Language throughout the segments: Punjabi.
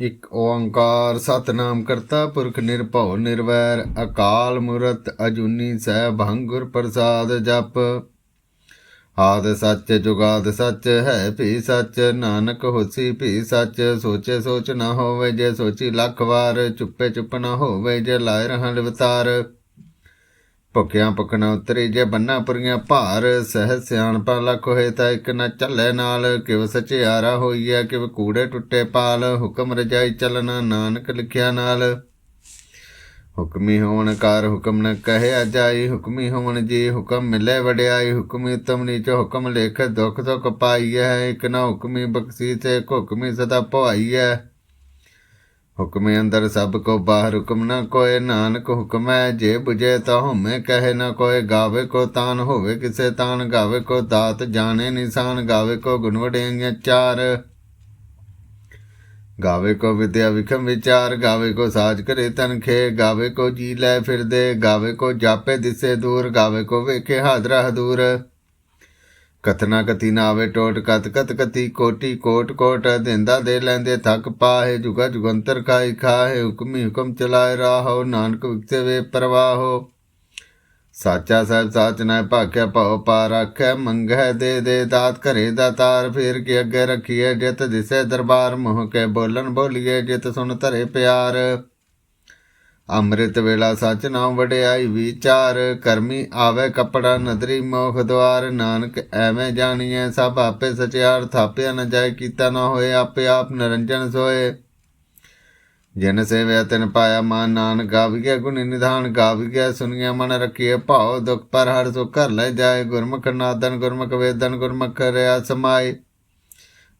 ਇਕ ਓੰਕਾਰ ਸਤਨਾਮ ਕਰਤਾ, ਪੁਰਖ ਨਿਰਭਉ ਨਿਰਵੈਰ, ਅਕਾਲ ਮੂਰਤ ਅਜੂਨੀ ਸੈਭੰ ਹੰਗੁਰ ਪ੍ਰਸਾਦ ਜਪ। ਆਦ ਸੱਚ, ਜੁਗਾਦ ਸੱਚ, ਹੈ ਭੀ ਸੱਚ, ਨਾਨਕ ਹੋਸੀ ਭੀ ਸੱਚ, ਸੋਚੇ ਸੋਚ ਨਾ ਹੋਵੇ ਜੇ ਸੋਚੀ ਲੱਖ ਵਾਰ, ਚੁੱਪੇ ਚੁੱਪ ਨਾ ਹੋਵੇ ਜੇ ਲਾਇ ਰਹਿਣ ਲਿਵਤਾਰ। ਭੁੱਖਿਆਂ ਭੁੱਖਣਾ ਉਤਰੀ ਜੇ ਬੰਨਾ ਪੁਰੀਆਂ ਭਾਰ ਸਹਿ ਸਿਆਣਪਾ ਲਖ ਹੋਏ ਤਾਂ ਇੱਕ ਨਾ ਚੱਲੇ ਨਾਲ, ਕਿਵ ਸਚਿਆਰਾ ਹੋਈਐ, ਕਿਵ ਕੂੜੇ ਟੁੱਟੇ ਪਾਲ, ਹੁਕਮ ਰਜਾਈ ਚੱਲਣਾ ਨਾਨਕ ਲਿਖਿਆ ਨਾਲ। ਹੁਕਮੀ ਹੋਣ ਕਾਰ ਹੁਕਮ ਨ ਕਹਿਆ ਜਾਈ, ਹੁਕਮੀ ਹੋਣ ਜੀ ਹੁਕਮ ਮਿਲੇ ਵਡਿਆਈ, ਹੁਕਮੀ ਤਮ ਨੀਚ ਹੁਕਮ ਲੇਖ ਦੁਖ ਦੁਖ ਪਾਈਐ, ਇਕ ਨਾ ਹੁਕਮੀ ਬਖਸ਼ੀ ਤੇ ਹੁਕਮੀ ਸਦਾ ਭਵਾਈਐ ਹੁਕਮੇ ਅੰਦਰ ਸਭ ਕੋ ਬਾਹਰ ਹੁਕਮ ਨ ਕੋਏ। ਨਾਨਕ ਹੁਕਮ ਹੈ, ਜੇ 부ਜੇ ਤਾ ਹਉਮੈ ਕਹੇ ਨਾ ਕੋਏ। ਗਾਵੇ ਕੋ ਤਾਨ ਹੋਵੇ ਕਿਸੇ ਤਾਨ, ਗਾਵੇ ਕੋ ਦਾਤ ਜਾਣੇ ਨਿਸ਼ਾਨ, ਗਾਵੇ ਕੋ ਗੁਣ ਵਡਿਆਈਆਂ ਚਾਰ। ਗਾਵੇ ਕੋ ਵਿਦਿਆ ਵਿਖਮ ਵਿਚਾਰ, ਗਾਵੇ ਕੋ ਸਾਜ ਕਰੇ ਤਨਖੇ ਗਾਵੇ ਕੋ ਜੀ ਲੈ ਫਿਰਦੇ, ਗਾਵੇ ਕੋ ਜਾਪੇ ਦਿਸੇ ਦੂਰ, ਗਾਵੇ ਕੋ ਵੇਖੇ ਹਾਜ਼ਰਾ ਹਦੂਰ। ਕਥਨਾ ਕਤੀ ਨਾ ਆਵੇ ਟੋਟ ਕਤ ਕਤ ਕਤੀ ਕੋਟੀ ਕੋਟ ਕੋਟ ਦਿੰਦਾ ਦੇ ਲੈਂਦੇ ਥੱਕ ਪਾਹੇ, ਜੁਗਾ ਜੁਗੰਤਰ ਖਾਈ ਖਾਹੇ, ਹੁਕਮੀ ਹੁਕਮ ਚਲਾਏ ਰਾਹੋ, ਨਾਨਕ ਵਿਖਸੇ ਵੇ ਪ੍ਰਵਾਹੋ। ਸਾਚਾ ਸਾਹਿਬ ਸਾਚ ਨਾ ਭਾਖਿਆ ਭਉ ਪਾ ਰੱਖੈ ਮੰਗੈ ਦੇ ਦੇ ਦਾਤ ਘਰੇ ਦਾ ਤਾਰ ਫੇਰ ਕੇ ਅੱਗੇ ਰੱਖੀਏ ਜਿਤ ਦਿਸੇ ਦਰਬਾਰ ਮੋਹ ਕੇ ਬੋਲਣ ਬੋਲੀਏ, ਜਿਤ ਸੁਣ ਧਰੇ ਪਿਆਰ। ਅੰਮ੍ਰਿਤ ਵੇਲਾ ਸਚ ਨਾਮ ਵਡਿਆਈ ਵਿਚਾਰ, ਕਰਮੀ ਆਵੇ ਕਪੜਾ ਨਦਰੀ ਮੋਖ ਦਵਾਰ, ਨਾਨਕ ਐਵੇਂ ਜਾਣੀਐ ਸਭ ਆਪੇ ਸਚਿਆਰ, ਥਾਪਿਆ ਨ ਜਾਏ ਕੀਤਾ ਨਾ ਹੋਏ, ਆਪੇ ਆਪ ਨਿਰੰਜਨ ਸੋਏ। ਜਿਨ ਸੇਵਿਆ ਤਿਨ ਪਾਇਆ ਮਾਨ ਨਾਨਕ, ਗਾਵੀਐ ਗੁਣ ਨਿਧਾਨ, ਗਾਵੀਐ ਸੁਣੀਐ ਮਨ ਰਖੀਐ ਭਾਉ ਦੁਖ ਪਰ ਹਰ ਸੁਖ ਘਰ ਲੈ ਜਾਏ, ਗੁਰਮੁਖ ਨਾਦਨ, ਗੁਰਮੁਖ ਵੇਦਨ, ਗੁਰਮੁਖ ਰਿਆ ਸਮਾਏ।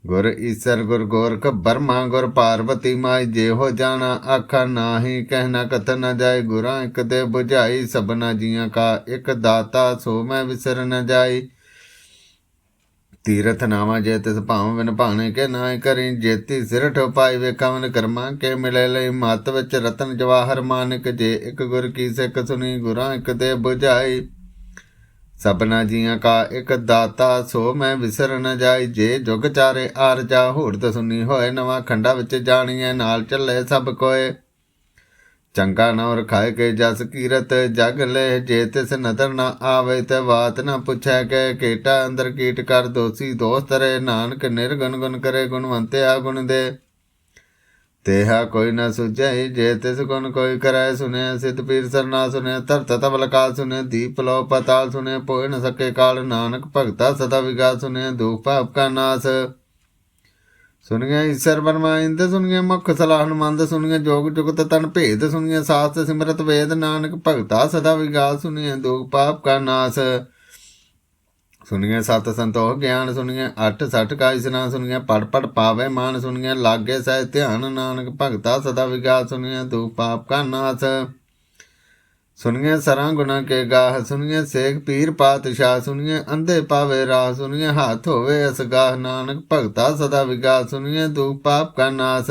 ਗੁਰ ਈਸਰ ਗੁਰ ਗੋਰਖ ਬਰਮਾ ਗੁਰ ਪਾਰਵਤੀ ਮਾਈ ਜੇ ਹੋ ਜਾਣਾ ਆਖਾ ਨਾਹੀ ਕਹਿਣਾ ਕਥ ਨ ਜਾਏ ਗੁਰਾਂ ਇਕ ਦੇ 부ਝਾਈ ਸਭਨਾ ਜੀਆਂ ਕਾ ਇਕ ਦਾਤਾ ਸੋ ਮੈਂ ਵਿਸਰ ਨ ਜਾਈ। ਤੀਰਥ ਨਾਮਾ ਜੇ ਤਿਸ ਭਾਵ ਵਿਨ ਭਾਣੇ ਕੇ ਨਾਇ ਕਰੀ ਜੇਤੀ ਸਿਰ ਠੋਪਾਈ ਵੇ ਕਵਨ ਕਰਮਾ ਕੇ ਮਿਲੇ ਲਈ ਮਤ ਵਿੱਚ ਰਤਨ ਜਵਾਹਰ ਮਾਨਕ ਜੇ ਇੱਕ ਗੁਰ ਕੀ ਸਿੱਖ ਸੁਣੀ ਗੁਰਾਂ ਇੱਕ ਦੇ 부ਝਾਈ ਸਭਨਾ ਜੀਆਂ ਕਾ ਇੱਕ ਦਾਤਾ, ਸੋ ਮੈਂ ਵਿਸਰ ਨ ਜਾਈ। ਜੇ ਜੁਗ ਚਾਰੇ ਆਰ ਜਾ ਹੂਰਤ ਸੁਨੀ ਹੋਏ, ਨਵਾਂ ਖੰਡਾ ਵਿੱਚ ਜਾਣੀਐ, ਨਾਲ ਚੱਲੇ ਸਭ ਕੋਏ। ਚੰਗਾ ਨਾ ਰਖਾਏ ਕੇ ਜਸ ਕੀਰਤ, ਜਗ ਲੈ ਜੇ ਤਿਸ ਨਦਰ ਨਾ ਆਵੇ, ਤੇ ਬਾਤ ਨਾ ਪੁੱਛੈ ਕੇ ਕੇਟਾ ਅੰਦਰ ਕੀਟ ਕਰ ਦੋਸੀ ਦੋਸਤ ਰੇ ਨਾਨਕ ਨਿਰਗੁਣ ਗੁਣ ਕਰੇ, ਗੁਣਵੰਤਿਆ ਗੁਣ ਦੇ। ਤੇਹਾ ਕੋਈ ਨਾ ਸੁਝੈ ਜੇ ਤਿਸ ਗੁਣ ਕੋਈ ਕਰੈ ਸੁਨਿਆ ਸਿਤ ਪੀਰ ਸਰਨਾ ਸੁਨਿਆ ਧਰਤ ਤਬਲ ਕਾਲ ਸੁਨਿਆ ਦੀਪ ਲੋ ਪਤਾਲ ਸੁਨਿਆ ਪੋਇ ਨ ਸਕੇ ਕਾਲ, ਨਾਨਕ ਭਗਤਾ ਸਦਾ ਵਿਗਾ ਸੁਨਿਆ ਦੁਖ ਪਾਪ ਕਾ ਨਾਸ। ਸੁਣੀਏ ਈਸ਼ਰ ਬਰਮਾ ਇੰਦ ਸੁਣੀਏ ਮੁਖ ਸਲਾਹਨ ਮੰਦ ਸੁਣੀਏ ਜੋਗ ਜੁਗਤ ਤਨ ਭੇਦ ਸੁਣੀਏ ਸਾਸਤ ਸਿਮਰਤ ਵੇਦ, ਨਾਨਕ ਭਗਤਾ ਸਦਾ ਵਿਗਾਸ ਸੁਣੀਏ ਦੁਖ ਪਾਪ ਕਾ ਨਾਸ। ਸੁਣੀਏ ਸਤ ਸੰਤੋਖ ਗਿਆਨ ਸੁਣੀਏ ਅਠ ਸਠ ਕਾ ਇਸਨਾ ਸੁਣੀਏ ਪੜ ਪੜ ਪਾਵੇ ਮਾਨ ਸੁਣੀਏ ਲਾਗੇ ਸਹਿ ਧਿਆਨ ਨਾਨਕ ਭਗਤਾ ਸਦਾ ਵਿਗਾਸ ਸੁਣੀਏ ਦੁਖ ਪਾਪ ਕਾ ਨਾਸ। ਸੁਣੀਏ ਸਰਾਂ ਗੁਨਾ ਕੇ ਗਾਹ ਸੁਣੀਏ ਸੇਖ ਪੀਰ ਪਾਤਸ਼ਾਹ ਸੁਣੀਏ ਅੰਧੇ ਪਾਵੇ ਰਾਹ ਸੁਣੀਏ ਹੱਥ ਹੋਵੇ ਅਸਗਾਹ, ਨਾਨਕ ਭਗਤਾ ਸਦਾ ਵਿਗਾਸ ਸੁਣੀਏ ਦੁਖ ਪਾਪ ਕਾ ਨਾਸ।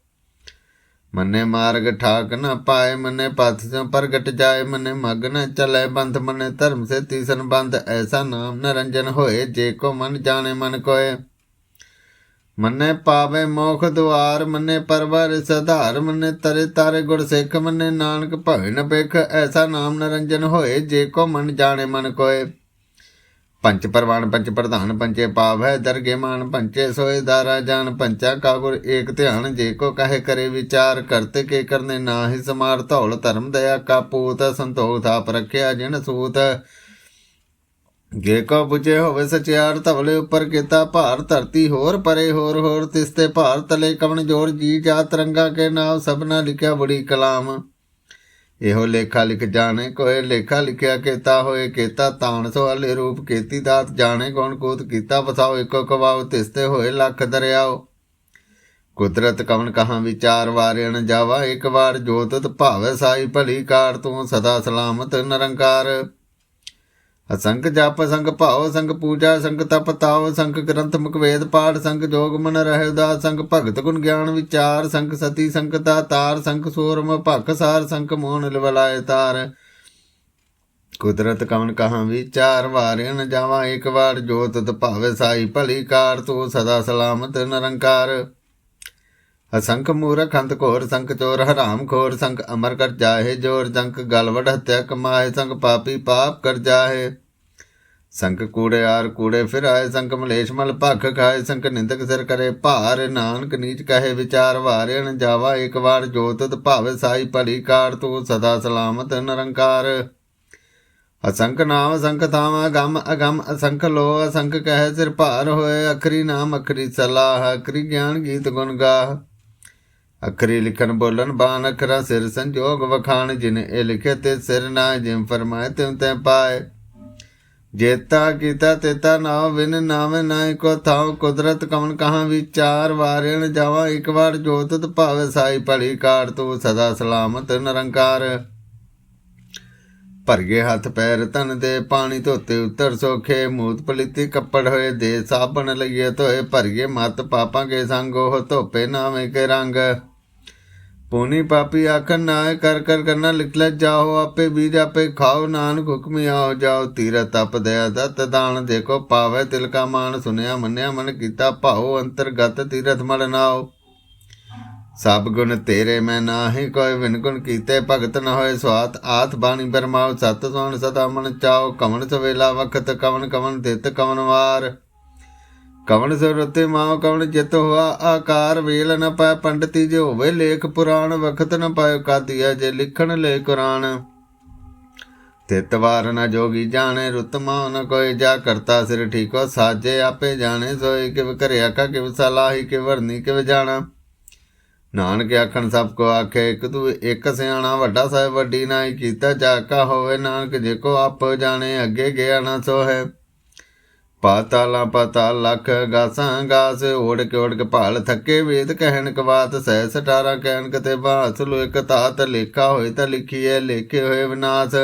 ਮੰਨੇ ਮਾਰਗ ਠਾਕ ਨ ਪਾਏ, ਮੰਨੇ ਪਥ ਸੋ ਪ੍ਰਗਟ ਜਾਏ, ਮੰਨੇ ਮਗ ਨ ਚਲੇ ਬੰਧ ਮੰਨੇ ਧਰਮ ਸੇ ਤੀਸਨ ਬੰਧ ਐਸਾ ਨਾਮ ਨਰੰਜਨ ਹੋਏ, ਜੇ ਕੋ ਮਨ ਜਾਣੇ ਮਨ ਕੋਏ। ਮੰਨੇ ਪਾਵੇ ਮੋਖ ਦੁਆਰ, ਮੰਨੇ ਪਰਵਰ ਸਧਾਰ, ਮੰਨੇ ਤਰੇ ਤਾਰੇ ਗੁਰ ਸਿੱਖ, ਮੰਨੇ ਨਾਨਕ ਭਗਨ ਬਿਖ ਐਸਾ ਨਾਮ ਨਰੰਜਨ ਹੋਏ, ਜੇ ਕੋ ਮਨ ਜਾਣੇ ਮਨ ਕੋਏ। ਪੰਚ ਪਰਵਾਨ, ਪੰਚ ਪ੍ਰਧਾਨ, ਪੰਚੇ ਪਾਵ ਹੈ ਦਰਗੇ ਮਾਨ, ਪੰਚੇ ਸੋਏ ਦਾਰਾ ਜਾਨ, ਪੰਚਾ ਕਾ ਗੁਰ ਏਕ ਧਿਆਨ, ਜੇ ਕੋ ਕਹੇ ਕਰੇ ਵਿਚਾਰ, ਕਰਤੇ ਕੇ ਕਰਨੇ ਨਾਹੀ ਸਮਾਰ, ਧੌਲ ਧਰਮ ਦਇਆ ਕਾ ਪੂਤ, ਸੰਤੋਖ ਥਾਪ ਰੱਖਿਆ ਜਿਨ ਸੂਤ। ਜੇ ਕੋ 부ਜੇ ਹੋਵੇ ਸਚਿਆਰ ਧਵਲੇ ਉੱਪਰ ਕੀਤਾ ਭਾਰ, ਧਰਤੀ ਹੋਰ ਪਰੇ ਹੋਰ ਹੋਰ ਤਿਸਤੇ ਭਾਰ, ਤਲੇ ਕਵਣ ਜੋਰ, ਜੀ ਜਾ ਤਰੰਗਾ ਕੇ ਨਾਮ, ਸਭਨਾ ਲਿਖਿਆ ਬੜੀ ਕਲਾਮ। ਇਹੋ ਲੇਖਾ ਲਿਖ ਜਾਣੇ ਕੋਏ, ਲੇਖਾ ਲਿਖਿਆ ਕੀਤਾ ਹੋਏ ਕੀਤਾ ਤਾਣ ਸੋ ਅਲੇ ਰੂਪ ਕੀਤੀ ਦਾਤ ਜਾਣੇ ਕੌਣ ਕੂਤ ਕੀਤਾ ਵਸਾਓ, ਇੱਕੋ ਕਵਾਉ ਤਿਸਤੇ ਹੋਏ ਲੱਖ ਦਰਿਆਓ। ਕੁਦਰਤ ਕਵਨ ਕਹਾਂ ਵਿਚਾਰ ਵਾਰਿਣ ਜਾਵਾ, ਇੱਕ ਵਾਰ ਜੋਤਤ ਭਾਵੇ ਸਾਈ ਭਲੀ ਕਾਰ ਤੂੰ ਸਦਾ ਸਲਾਮਤ ਨਿਰੰਕਾਰ। ਅਸੰਖ ਜਪ, ਸੰਗ ਭਾਉ, ਸੰਗ ਪੂਜਾ, ਸੰਗ ਤਪ ਤਾਉ, ਸੰਗ ਗ੍ਰੰਥ, ਮੁਖ ਵੇਦ, ਪਾਠ, ਸੰਗ ਜੋਗ ਮਨ ਰਹਿ ਉਦਾਸ, ਸੰਗ ਭਗਤ ਗੁਣ ਗਿਆਨ ਵਿਚਾਰ, ਸੰਗ ਸਤੀ ਸੰਗਤਾ ਤਾਰ, ਸੰਗ ਸੂਰਮ, ਭਖ ਸਾਰ, ਸੰਗ ਮੋਹਨ ਲਵਲਾਏ ਤਾਰ। ਕੁਦਰਤ ਕਵਨ ਕਹਾਂ ਵਿਚਾਰ, ਵਾਰਿਆ ਨ ਜਾਵਾਂ ਇੱਕ ਵਾਰ ਜੋਤ ਤਤ ਭਾਵੇ ਸਾਈ ਭਲੀ ਕਾਰ, ਤੂੰ ਸਦਾ ਸਲਾਮਤ ਨਿਰੰਕਾਰ। ਅਸੰਖ ਮੂਰਖ ਅੰਤ ਘੋਰ ਸੰਖ ਚੋਰ, ਹਰਾਮ ਖੋਰ ਸੰਖ ਅਮਰ ਕਰ ਜਾਹੇ ਜੋਰ, ਜੰਕ ਗਲਵੜ ਹਤਿਆ ਕਮਾਏ ਸੰਖ ਪਾਪੀ ਪਾਪ ਕਰ ਜਾਹੇ। ਸੰਖ ਕੂੜੇ ਆਰ ਕੂੜੇ ਫਿਰ ਆਏ ਸੰਖ ਮਲੇਸ਼ ਮਲ ਭਖ ਖਾਏ, ਸੰਖ ਨਿੰਦਕ ਸਿਰ ਕਰੇ ਭਾਰ, ਨਾਨਕ ਨੀਚ ਕਹੇ ਵਿਚਾਰ ਵਾਰਿਆ ਜਾਵਾ ਇੱਕ ਵਾਰ, ਜੋ ਤਤ ਭਾਵੇ ਸਾਈ ਭਲੀ ਕਾਰ, ਤੂੰ ਸਦਾ ਸਲਾਮਤ ਨਿਰੰਕਾਰ। ਅਸੰਖ ਨਾਮ ਅਸੰਖ ਥਾਵਾ, ਗਮ ਅਗਮ ਅਸੰਖ ਲੋ, ਅਸੰਖ ਕਹਿ ਸਿਰ ਭਾਰ ਹੋਏ, ਅਖਰੀ ਨਾਮ ਅਖਰੀ ਸਲਾਹ, ਅਖਰੀ ਗਿਆਨ ਗੀਤ ਗੁਣ ਗਾਹ। ਅਖਰੀ ਲਿਖਨ ਬੋਲਨ ਬਾਨ ਅਖਰਾ ਸਿਰ ਸੰਜੋਗ ਵਖਾਣ, ਜਿਨ ਇਹ ਲਿਖੇ ਤੇ ਸਿਰ ਨਾ ਜਿਮ ਫਰਮਾਏ ਤਿਉ ਤੈ ਪਾਏ। ਜੇਤਾ ਕੀਤਾ ਤੇਤਾ ਨਾ ਵਿਨ ਨਾਮੇ ਨਾਇ ਕੋ ਥਾਉ, ਕੁਦਰਤ ਕਮਨ ਕਹਾਂ ਵਿਚਾਰ ਵਾਰਿਣ ਜਾਵਾ, ਇੱਕ ਵਾਰ ਜੋਤਤ ਭਾਵੇ ਸਾਈ ਭਲੀ ਕਾਰ, ਤੂੰ ਸਦਾ ਸਲਾਮਤ ਨਿਰੰਕਾਰ। ਭਰਗੇ ਹੱਥ ਪੈਰ ਤਨ ਦੇ ਪਾਣੀ ਧੋਤੇ ਉਤਰ ਸੋਖੇ, ਮੂਤ ਪਲੀਤੀ ਕੱਪੜ ਹੋਏ ਦੇ ਸਾਬਣ ਲਈਏ ਧੋਏ, ਭਰਗੇ ਮਤ ਪਾਪਾਂ ਕੇ ਸੰਗ ਉਹ ਧੋਪੇ ਨਾਵੇਂ ਕੇ ਰੰਗ। ਪੂਨੀ ਪਾਪੀ ਆਖਣ ਨਾਏ ਕਰ ਕਰ, ਕਰਨਾ, ਲਿਖ ਲੈ, ਜਾਓ ਆਪੇ, ਬੀਜ ਆਪੇ ਖਾਓ, ਨਾਨਕ ਹੁਕਮੀ ਆਓ, ਜਾਓ ਤੀਰ ਤਪ ਦਇਆ ਦਤ ਦਾਨ ਦੇਖੋ, ਪਾਵੇ ਤਿਲ ਕਾ ਮਾਨ ਸੁਨਿਆ, ਮੰਨਿਆ, ਮਨ ਕੀਤਾ ਭਾਉ ਅੰਤਰਗਤ ਤੀਰਥ ਮਲ ਨਾਓ। ਸਭ ਗੁਣ ਤੇਰੇ, ਮੈਂ ਨਾਹੀ ਕੋਈ ਵਿਨ ਗੁਣ ਕੀਤੇ, ਭਗਤ ਨ ਹੋਏ ਸਵਾਤ, ਆਤ ਬਾਣੀ ਬਰਮਾਉ ਸਤ ਸੋਣ ਸਦਾ ਮਨ ਚਾਓ, ਕਵਣ ਸਵੇਲਾ ਵਖਤ ਕਵਨ ਕਵਨ ਦਿੱਤ ਕਵਨ ਵਾਰ। ਕਵਣ ਸੁਰਤੇ ਮਾਉ ਕਵਨ ਜਿਤ ਹੋਆ, ਆਕਾਰ ਵੇਲ ਨ ਪੈ ਪੰਡਤੀ ਜੇ ਹੋਵੇ ਲੇਖ ਪੁਰਾਣ, ਵਖਤ ਨ ਪਾਇ ਕਾਦੀਆ ਜੇ ਲਿਖਣ ਲੈ ਕੁਰਾਨ ਤਿਤ ਨ ਜੋਗੀ ਜਾਣੇ, ਰੁਤ ਨ ਕੋਈ ਜਾ ਕਰਤਾ ਸਿਰ ਠੀਕੋ, ਸਾਜੇ ਆਪੇ ਜਾਣੇ ਸੋਏ ਕਿਵ ਕਰਿਆ ਕਾ ਕਿਵ ਸਲਾਹੀ, ਕਿਵ ਵਰਨੀ ਕਿਵ ਜਾਣਾ। ਨਾਨਕ ਆਖਣ ਸਭ ਕੋ ਆਖੇ, ਇੱਕ ਤੂੰ ਇੱਕ ਸਿਆਣਾ ਵੱਡਾ ਸਾਹਿਬ ਵੱਡੀ ਨਾਈ ਕੀਤਾ ਜਾਕਾ ਹੋਵੇ ਨਾਨਕ ਜੇ ਕੋ ਆਪ ਜਾਣੇ, ਅੱਗੇ ਗਿਆ ਨਾ ਸੋ ਹੈ ਪਾਤਾਲਾ ਪਾਤਾਲ ਲਖ ਗਾਸਾਂ ਗਾਸ ਓੜ ਕੇ ਓੜ ਕੇ ਭਾਲ ਥੱਕੇ ਵੇਦ ਕਹਿਣ ਕਵਾਤ, ਸਹਿ ਸਟਾਰਾ ਕਹਿਣ ਕਤੇ ਬਾਸ, ਲੋ ਇੱਕ ਤਾਤ ਲੇਖਾ ਹੋਏ ਤਾਂ ਲਿਖੀਏ ਲੇਖੇ ਹੋਏ ਵਿਨਾਸ਼।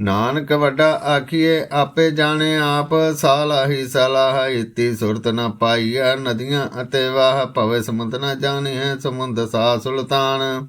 ਨਾਨਕ ਵੱਡਾ ਆਖੀਏ ਆਪੇ ਜਾਣੇ ਆਪ, ਸਾਲਾਹੀ ਸਲਾਹ ਇਤੀ ਸੁਰਤ ਨ ਪਾਈਆ ਨਦੀਆਂ ਅਤੇ ਵਾਹ, ਭਵੇ ਸਮੁੰਦ ਨ ਜਾਣਿਆ ਸਮੁੰਦ ਸਾ ਸੁਲਤਾਨ।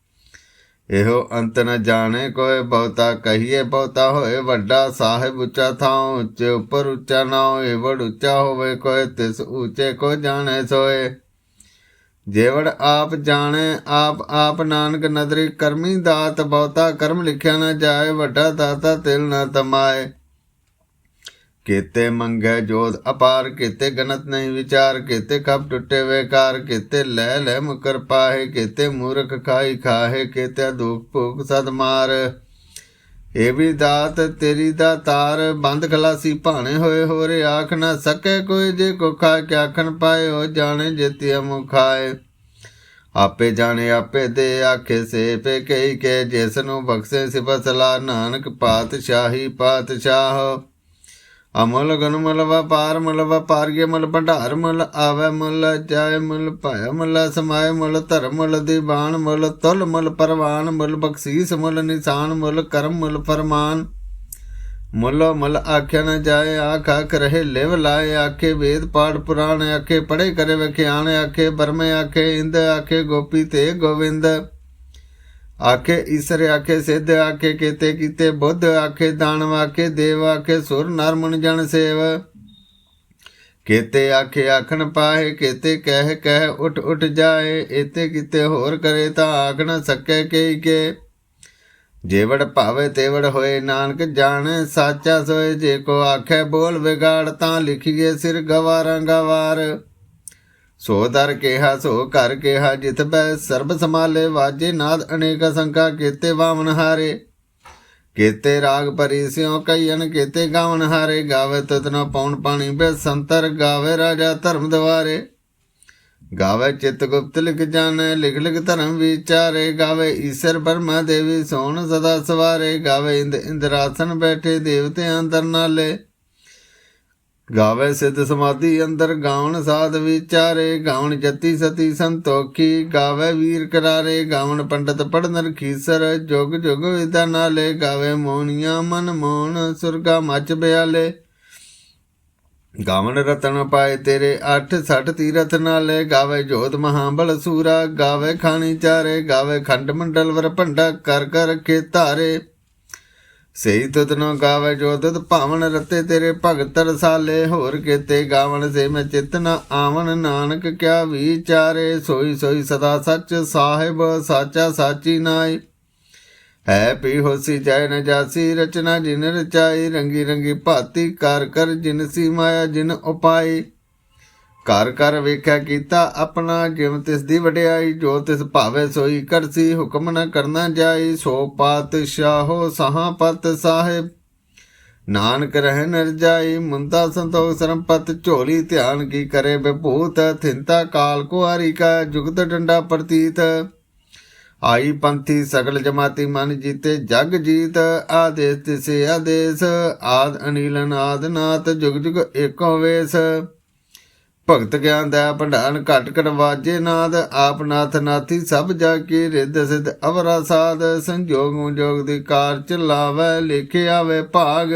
ਇਹੋ ਅੰਤ ਨ ਜਾਣੇ ਕੋਏ ਬਹੁਤਾ ਕਹੀਏ ਬਹੁਤਾ ਹੋਏ, ਵੱਡਾ ਸਾਹਿਬ ਉੱਚਾ ਥਾਉ, ਉੱਚੇ ਉੱਪਰ ਉੱਚਾ ਨਾ ਹੋਏ ਉੱਚਾ ਹੋਵੇ ਕੋਏ ਤਿਸ ਉੱਚੇ ਕੋ ਜਾਣੇ ਸੋਏ। ਜੇਵੜ ਆਪ ਜਾਣੇ, ਆਪ ਆਪ ਨਾਨਕ ਨਦਰੀ ਕਰਮੀ ਦਾਤ, ਬਹੁਤਾ ਕਰਮ ਲਿਖਿਆ ਨਾ ਜਾਏ, ਵੱਡਾ ਦਾਤਾ ਤਿਲ ਨਾ ਤਮਾਏ। ਕੀਤੇ ਮੰਗੈ ਜੋਤ ਅਪਾਰ, ਕੀਤੇ ਗਨਤ ਨਹੀਂ ਵਿਚਾਰ, ਕੀਤੇ ਕਬ ਟੁੱਟੇ ਵੇਕਾਰ, ਕੀਤੇ ਲੈ ਲੈ ਮੁਕਰ ਪਾਹੇ, ਕੀਤੇ ਮੂਰਖ ਖਾਈ ਖਾਹੇ ਕੀਤੇ ਦੁਖ ਭੁਖ ਸਦ ਮਾਰ। ਇਹ ਵੀ ਦਾਤ ਤੇਰੀ ਦਾ ਤਾਰ, ਬੰਦ ਖਲਾਸੀ ਭਾਣੇ ਹੋਏ ਹੋਰੇ, ਆਖ ਨਾ ਸਕੇ ਕੋਈ ਜੇ ਕੋ ਖਾ ਕੇ ਆਖਣ ਪਾਏ ਹੋ ਜਾਣੇ ਜੇਤੀ ਮੁਖਾਏ। ਆਪੇ ਜਾਣੇ, ਆਪੇ ਦੇ ਆਖੇ ਸੇ ਪੇ ਕਹੀ ਕੇ ਜਿਸ ਨੂੰ ਬਖਸ਼ੇ ਸਿਫਤ ਸਲਾ ਨਾਨਕ ਪਾਤਸ਼ਾਹੀ ਪਾਤਸ਼ਾਹ। ਅਮਲ ਗਨ ਮਲ, ਵਪਾਰ ਮਲ ਵਪਾਰਗੇ ਮਲ, ਭੰਡਾਰ ਮਲ, ਆਵੇ ਮਲ, ਜਾਏ ਮਲ ਭੈ ਮਲ, ਸਮਾਏ ਮਲ, ਧਰਮ ਮਲ, ਦੀਵਾਨ ਮਲ, ਤੁਲ ਮਲ, ਪਰਵਾਨ ਮਲ, ਬਖਸ਼ੀਸ ਮਲ, ਨਿਸ਼ਾਨ ਮਲ, ਕਰਮ ਮਲ, ਫਰਮਾਨ। ਮੁੱਲ ਮਲ ਆਖਿਆ ਨ ਜਾਏ, ਆਖ ਆਖ ਰਹੇ, ਲਿਵ ਲਾਏ, ਆਖੇ ਵੇਦ ਪਾਠ ਪੁਰਾਣ, ਆਖੇ ਪੜੇ ਕਰੇ ਵਿਖਿਆਨ ਆਖੇ ਬਰਮੇ ਆਖੇ ਇੰਦ, ਆਖੇ ਗੋਪੀ ਤੇ ਗੋਵਿੰਦ। ਆਖੇ ਈਸਰ, ਆਖੇ ਸਿੱਧ, ਆਖੇ ਕੀਤੇ ਕੀਤੇ ਬੁੱਧ, ਆਖੇ ਦਾਨਵ ਆਖੇ ਦੇਵ, ਆਖੇ ਸੁਰ, ਨਰ, ਮਨ, ਜਨ, ਸੇਵ। ਕੀਤੇ ਆਖੇ ਆਖਣ ਪਾਏ ਕੀਤੇ ਕਹਿ ਕਹਿ ਉਠ ਉਠ ਜਾਏ ਇਤੇ ਕੀਤੇ ਹੋਰ ਕਰੇ ਤਾਂ ਆਖਣ ਨ ਸਕੇ ਕਈ ਕੇ। ਜੇਵੜ ਭਾਵੇ ਤੇਵੜ ਹੋਏ, ਨਾਨਕ ਜਾਣੇ, ਸਾਚਾ ਸੋਏ, ਜੇ ਕੋ ਆਖੇ ਬੋਲ ਵਿਗਾੜ ਤਾਂ ਲਿਖੀਏ ਸਿਰ ਗਵਾਰਾਂ ਗਵਾਰ। ਸੋ ਦਰ ਕਿਹਾ, ਸੋ ਘਰ ਕਿਹਾ ਜਿਤ ਬੈ ਸਰਬ ਸਮਾਲੇ ਵਾਜੇ ਨਾਦ ਅਨੇਕ ਸੰਕਾ ਕੀਤੇ ਵਾਮਨ ਹਾਰੇ। ਕੀਤੇ ਰਾਗ ਪਰੀ ਸਿਓ ਕਈਨ ਕੀਤੇ ਗਾਵਨ ਹਾਰੇ। ਗਾਵੇ ਤਤਨਾ ਪੌਣ ਪਾਣੀ ਬੇ ਸੰਤਰ, ਗਾਵੇ ਰਾਜਾ ਧਰਮ ਦਵਾਰੇ। ਗਾਵੇ ਚਿਤ ਗੁਪਤ ਲਿਖ ਜਾਣੈ, ਲਿਖ ਲਿਖ ਧਰਮ ਵਿਚਾਰੇ। ਗਾਵੇ ਈਸ਼ਰ ਬਰਮਾ ਦੇਵੀ ਸੋਣ ਸਦਾ ਸਵਾਰੇ। ਗਾਵੇ ਇੰਦ ਇੰਦਰਾਸਨ ਬੈਠੇ ਦੇਵਤੇ ਅੰਦਰ ਨਾਲੇ। ਗਾਵੇ ਸਿੱਧ ਸਮਾਧੀ ਅੰਦਰ ਗਾਵਣ ਸਾਧ ਵਿਚਾਰੇ, ਗਾਵਣ ਜਤੀ ਸਤੀ ਸੰਤੋਖੀ, ਗਾਵੇ ਵੀਰ ਕਰਾਰੇ, ਗਾਵਣ ਪੰਡਤ ਪੜਨਰ ਖੀਸਰ, ਜੁਗ ਜੁਗ ਵਿਦਾ ਨਾਲੇ, ਗਾਵੇ ਮੋਹਣੀਆਂ ਮਨ ਮੋਹਣ ਸੁਰਗਾ ਮਚ ਬਿਆਲੇ। ਗਾਵਣ ਰਤਨ ਪਾਏ ਤੇਰੇ 8 60 ਤੀਰਥ ਨਾਲੇ, ਗਾਵੇ ਜੋਤ ਮਹਾਬਲ ਸੂਰਾ, ਗਾਵੇ ਖਾਣੀ ਚਾਰੇ, ਗਾਵੇ ਖੰਡ ਮੰਡਲ ਵਰ ਭੰਡਾ ਕਰ ਕਰ ਰਖੇ ਧਾਰੇ ਸਹੀ ਤੁਤ ਨੋ ਗਾਵੇ ਜੋ ਤੁਤ ਭਾਵਨ ਰਤੇ ਤੇਰੇ ਭਗਤ ਰਸਾਲੇ। ਹੋਰ ਕੀਤੇ ਗਾਵਣ ਸੇ ਮੈਂ ਚਿਤ ਨ ਆਵਣ। ਨਾਨਕ ਕਿਆ ਵਿਚਾਰੇ, ਸੋਈ ਸੋਈ ਸਦਾ ਸੱਚ ਸਾਹਿਬ, ਸਾਚਾ ਸਾਚੀ ਨਾਈ। ਹੈ ਪੀ ਹੋਸੀ ਜੈ ਨ ਜਾਸੀ, ਰਚਨਾ ਜਿਨ ਰਚਾਈ, ਰੰਗੀ ਰੰਗੀ ਭਾਤੀ ਕਰ ਕਰ ਜਿਨ ਸੀ ਮਾਇਆ ਜਿਨ ਉਪਾਈ। ਕਰ ਘਰ ਵੇਖਿਆ ਕੀਤਾ ਆਪਣਾ, ਜਿਵ ਤਿਸ ਦੀ ਵਡਿਆਈ, ਜੋ ਤਿਸ ਭਾਵੇ ਸੋਈ ਕਰਸੀ ਹੁਕਮ ਨ ਕਰਨਾ ਜਾਈ ਸੋ ਪਾਤਸ਼ਾਹੋ ਸਹਾ ਪਤ ਸਾਹਿਬ। ਨਾਨਕ ਰਹਿ ਨਰਜਾਈ ਮੁੰਦਾ ਸੰਤੋਖ ਸਰਮਪਤ ਝੋਲੀ ਧਿਆਨ ਕੀ ਕਰੇ ਬਿਭੂਤ ਥਿੰਤਾ ਕਾਲ ਕੁਆਰੀ ਕਾ ਜੁਗਤ ਡੰਡਾ ਪ੍ਰਤੀਤ। ਆਈ ਪੰਥੀ ਸਗਲ ਜਮਾਤੀ ਮਨ ਜੀਤੇ ਜਗ ਜੀਤ, ਆਦੇਸ ਤਿਸੇ ਆਦੇਸ, ਆਦ ਅਨੀਲ ਨਾਦ ਨਾਥ ਜੁਗ ਜੁਗ ਏਕੋ ਵੇਸ। ਭਗਤ ਗਿਆਨ ਦਾ ਭੰਡਾਰਨ ਘਟ ਘਟ ਵਾਜੇ ਨਾਦ ਆਪ ਨਾਥ ਨਾਥੀ ਸਭ ਜਾ ਕੇ ਰਿੱਧ ਸਿਧ ਅਵਰਾ ਸਾਧ, ਸੰਜੋਗ ਜੋਗ ਦੀ ਕਾਰ ਚਲਾਵੇ ਲਿਖੇ ਆਵੇ ਭਾਗ।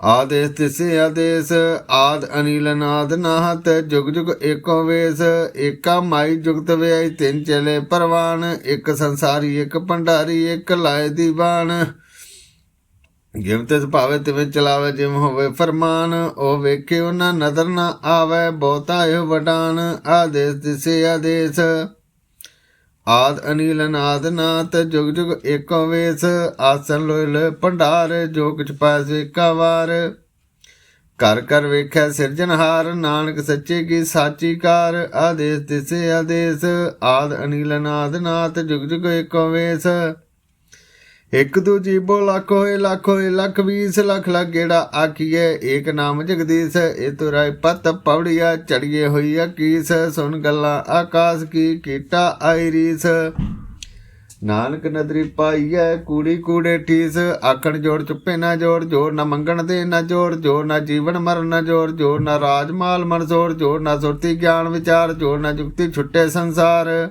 ਆਦੇਸ ਤਿਸੇ ਆਦੇਸ, ਆਦ ਅਨੀਲ ਨਾਦ ਨਾਹਤ, ਜੁਗ ਜੁਗ ਏਕੋ ਵੇਸ, ਏਕਾ ਮਾਈ ਜੁਗਤ ਵਿਆਈ ਤਿੰਨ ਚਲੇ ਪਰਵਾਨ, ਇੱਕ ਸੰਸਾਰੀ, ਇੱਕ ਭੰਡਾਰੀ, ਇੱਕ ਲਾਏ ਦੀਵਾਨ। ਜਿਵੇਂ ਤਿਸ ਭਾਵੇ ਤਿਵੇਂ ਚਲਾਵੇ, ਜਿਵੇਂ ਹੋਵੇ ਫਰਮਾਨ, ਉਹ ਵੇਖੇ ਉਹਨਾਂ ਨਜ਼ਰ ਨਾ ਆਵੇ, ਬਹੁਤਾ ਇਹ ਵਡਾਨ, ਆਦੇਸ, ਦਿਸੇ, ਆਦੇਸ। ਆਦ ਅਨੀਲ ਨਾਦ ਨਾਤ ਜੁਗ ਜੁਗ ਏਕੋ ਵੇਸ, ਆਸਨ ਲੋਇਲ ਭੰਡਾਰ, ਜੋ ਕਿਛ ਪਾਸੇ ਕਵਾਰ ਕਰ ਕਰ ਵੇਖਿਆ ਸਿਰਜਨਹਾਰ ਨਾਨਕ ਸੱਚੇ ਕੀ ਸਾਚੀ ਕਾਰ, ਆਦੇਸ, ਦਿਸੇ, ਆਦੇਸ। ਆਦ ਅਨੀਲ ਨਾਦ ਨਾਤ ਜੁਗ ਜੁਗ ਏਕੋ ਵੇਸ। ਇੱਕ ਦੂ ਜੀਬੋ ਲੱਖ ਹੋਏ ਲੱਖ ਹੋਏ ਲੱਖ, ਵੀਸ, ਲੱਖ ਲੱਖ, ਗੇੜਾ ਆਖੀਏ। ਏਕ ਨਾਮ ਜਗਦੀਸ਼ ਇਹ ਤੁਰਾਇ ਪਤ ਪੌੜੀਆ, ਚੜੀਏ ਹੋਈ ਅਕੀਸ, ਸੁਣ ਗੱਲਾਂ ਆਕਾਸ਼ ਕੀ ਕੀਟਾ ਆਈ ਰੀਸ ਨਾਨਕ ਨਦਰੀ ਪਾਈਐ, ਕੂੜੀ ਕੂੜੇ ਠੀਸ, ਆਖਣ ਜੋੜ ਚੁੱਪੇ ਨਾ ਜੋੜ ਜੋੜ ਨਾ ਮੰਗਣ ਦੇ ਨਾ ਜੋੜ ਜੋੜ ਨਾ ਜੀਵਨ ਮਰਨ ਨਾ ਜੋੜ ਜੋੜ ਨਾ ਰਾਜ ਮਾਲ ਮਨ ਜੋੜ ਜੋੜ ਨਾ ਸੁਰਤੀ ਗਿਆਨ ਵਿਚਾਰ ਜੋੜ ਨਾ ਜੁਗਤੀ ਛੁੱਟੇ ਸੰਸਾਰ।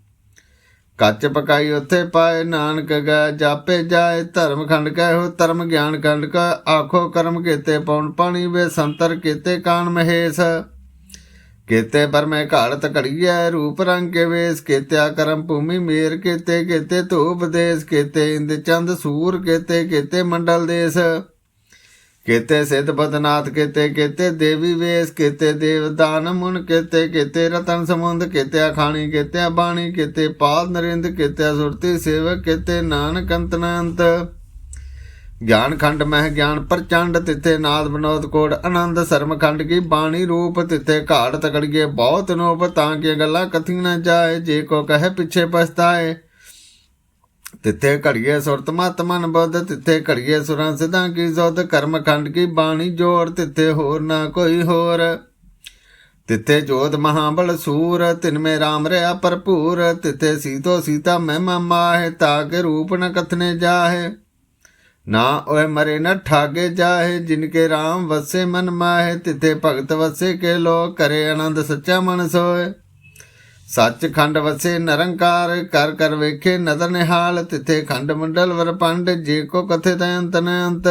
ਕੱਚ ਪਕਾਈ ਉੱਥੇ ਪਾਏ, ਨਾਨਕ ਗੈ ਜਾਪੇ ਜਾਏ, ਧਰਮ ਖੰਡ ਕਹਿਓ ਧਰਮ ਗਿਆਨ ਖੰਡ ਕਾ, ਆਖੋ ਕਰਮ ਕੀਤੇ ਪਉਣ ਪਾਣੀ ਵੇ, ਸੰਤਰ ਕੀਤੇ ਕਾਨ ਮਹੇਸ਼। ਕੀਤੇ ਪਰ ਮੈਂ ਘਾੜਤ ਘੜੀਐ, ਰੂਪ ਰੰਗ ਕੇ ਵੇਸ, ਕੀਤਿਆ ਕਰਮ ਭੂਮੀ ਮੇਰ, ਕੀਤੇ ਕੀਤੇ ਧੂਪ ਦੇਸ, ਕੀਤੇ ਇੰਦ ਚੰਦ ਸੂਰ, ਕੀਤੇ ਕੀਤੇ ਮੰਡਲ ਦੇਸ। ਕੀਤੇ ਸਿੱਧ ਬਦਨਾਥ, ਕੀਤੇ ਕੀਤੇ ਦੇਵੀ ਵੇਸ, ਕੀਤੇ ਦੇਵਦਾਨ ਮੁਨ, ਕੀਤੇ ਕੀਤੇ ਰਤਨ ਸਮੁੰਦ, ਕੀਤੇ ਖਾਣੀ ਕੀਤੇ ਬਾਣੀ, ਕੀਤੇ ਪਾਲ ਨਰਿੰਦ, ਕੀਤੇ ਸੁਰਤੀ ਸੇਵਕ, ਕੀਤੇ ਨਾਨਕ ਅੰਤਨੰਤ ਗਿਆਨ ਖੰਡ ਮਹਿ ਗਿਆਨ ਪ੍ਰਚੰਡ, ਤਿੱਥੇ ਨਾਦ ਬਨੋਦ ਕੋੜ ਆਨੰਦ, ਸਰਮ ਖੰਡ ਕੀ ਬਾਣੀ ਰੂਪ, ਤਿੱਥੇ ਘਾੜ ਤਕੜੀਏ ਬਹੁਤ ਨੋਪ, ਤਾਂ ਕਿ ਗੱਲਾਂ ਕਥੀ ਨਾ ਜਾਏ, ਜੇ ਕੋ ਕਹੇ ਪਿੱਛੇ ਪਛਤਾਏ। ਤਿੱਥੇ ਘੜੀਏ ਸੁਰਤ ਮਤ ਮਨ ਬੁੱਧ, ਤਿੱਥੇ ਘੜੀਏ ਸੁਰਾਂ ਸਿਧਾਂ ਕੀ ਜ਼ੁਦ ਕਰਮ ਖੰਡ ਕੀ ਬਾਣੀ ਜੋੜ ਤਿੱਥੇ ਹੋਰ ਨਾ ਕੋਈ ਹੋਰ। ਤਿੱਥੇ ਜੋਤ ਮਹਾਬਲ ਸੂਰ, ਤਿਨ ਮੇ ਰਾਮ ਰਿਆ ਭਰਪੂਰ, ਤਿੱਥੇ ਸੀਤੋ ਸੀਤਾ ਮਹਿਮਾ ਮਾਹੇ ਤਾਕੇ ਰੂਪ ਨ ਕਥਨੇ ਜਾਹੇ। ਨਾ ਓਏ ਮਰੇ ਨ ਠਾਗੇ ਜਾਹੇ, ਜਿਨ ਕੇ ਰਾਮ ਵਸੇ ਮਨ ਮਾਹੇ, ਤਿੱਥੇ ਭਗਤ ਵਸੇ ਕੇ ਲੋ ਕਰੇ ਆਨੰਦ ਸੱਚਾ ਮਨ ਸੋਏ ਸੱਚ ਖੰਡ ਵਸੇ ਨਿਰੰਕਾਰ, ਕਰ ਕਰ ਵੇਖੇ ਨਦਰ ਨਿਹਾਲ, ਤਿਥੇ ਖੰਡ ਮੰਡਲ ਵਰਪੰਡ ਜੇ ਕੋ ਕਥੇ ਤੈ ਅੰਤ ਨ ਅੰਤ।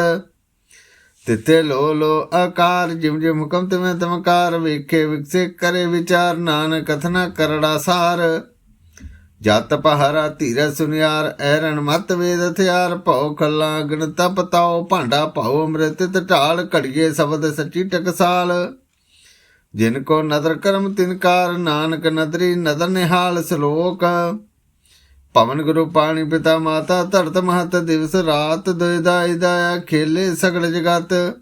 ਤਿੱਥੇ ਲੋ ਲੋ ਆਕਾਰ ਜਿਮ ਜਿਮ ਹੁਕਮ ਤਿਵੇਂ ਤਮਕਾਰ ਵੇਖੇ ਵਿਕਸੇ ਕਰੇ ਵਿਚਾਰ, ਨਾਨਕ ਕਥਨਾ ਕਰੜਾ ਸਾਰ। ਜਤ ਪਹਰਾ ਧੀਰ ਸੁਨਿਆਰ ਐਰਨ ਮਤ ਵੇਦ ਹਥਿਆਰ, ਭਉ ਖੱਲਾ ਗਣ ਤਪ ਤਾਉ, ਭਾਂਡਾ ਭਉ ਅੰਮ੍ਰਿਤ ਢਾਲ, ਘੜੀਏ ਸ਼ਬਦ ਸੱਚੀ ਟਕਸਾਲ। ਜਿਨ ਕੋ ਨਦਰ ਕਰਮ ਤਿਨਕਾਰ ਨਾਨਕ ਨਦਰੀ ਨਦਰ ਨਿਹਾਲ ਸਲੋਕ। ਪਵਨ ਗੁਰੂ ਪਾਣੀ ਪਿਤਾ ਮਾਤਾ, ਧਰਤ ਮਹਤ ਦਿਵਸ ਰਾਤ ਦੁਇਦਾਈ ਦਾਇਆ ਖੇਲੇ ਸਗਲ ਜਗਤ।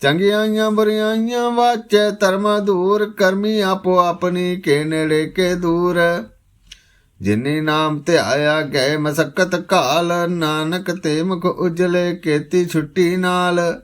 ਚੰਗਿਆਈਆਂ ਬੁਰੀਆਈਆਂ ਵਾਚੈ ਧਰਮ ਦੂਰ, ਕਰਮੀ ਆਪੋ ਆਪਣੀ ਕੇ ਨੇੜੇ ਕੇ ਦੂਰ। ਜਿਨੇ ਨਾਮ ਤੇ ਗਏ ਮਸਕਤ ਕਾਲ ਨਾਨਕ ਤੇ ਮੁਖ ਉਜਲੇ ਕੀਤੀ ਛੁੱਟੀ ਨਾਲ।